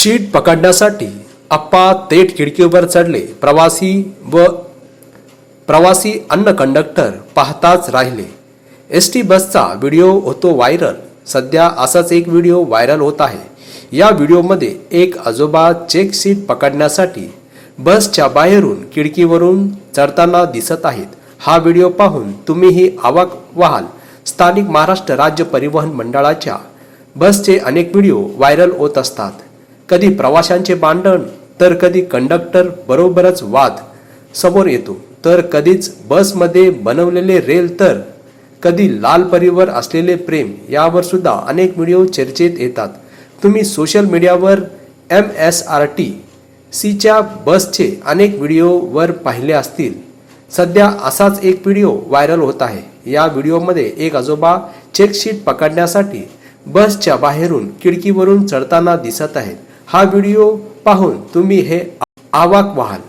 Sheet पकडण्यासाठी आप्पा थेट खिडकीवर चढले. प्रवासी व प्रवासी अन्न कंडक्टर पाहताच राहिले. एस टी बसचा व्हिडिओ होतो व्हायरल सध्या असाच एक व्हिडिओ व्हायरल होत आहे. या व्हिडिओमध्ये एक आजोबा चेक सीट पकडण्यासाठी बसच्या बाहेरून खिडकीवरून चढताना दिसत आहेत. हा व्हिडिओ पाहून तुम्हीही आवाक व्हाल. स्थानिक महाराष्ट्र राज्य परिवहन मंडळाच्या बसचे अनेक व्हिडिओ व्हायरल होत असतात. कधी प्रवाशांचे भांडण तर कधी कंडक्टर बरोबरच वाद समोर येतो. तर कधीच बसमध्ये बनवलेले रेल तर कधी लाल परीवर असलेले प्रेम यावर सुद्धा अनेक व्हिडिओ चर्चेत येतात. तुम्ही सोशल मीडियावर एम एस आर टी सीच्या बसचे अनेक व्हिडिओवर पाहिले असतील. सध्या असाच एक व्हिडिओ व्हायरल होत आहे. या व्हिडिओमध्ये एक आजोबा चेकशीट पकडण्यासाठी बसच्या बाहेरून खिडकीवरून चढताना दिसत आहेत. हा व्हिडिओ पाहून तुम्ही हे आवाक व्हाल.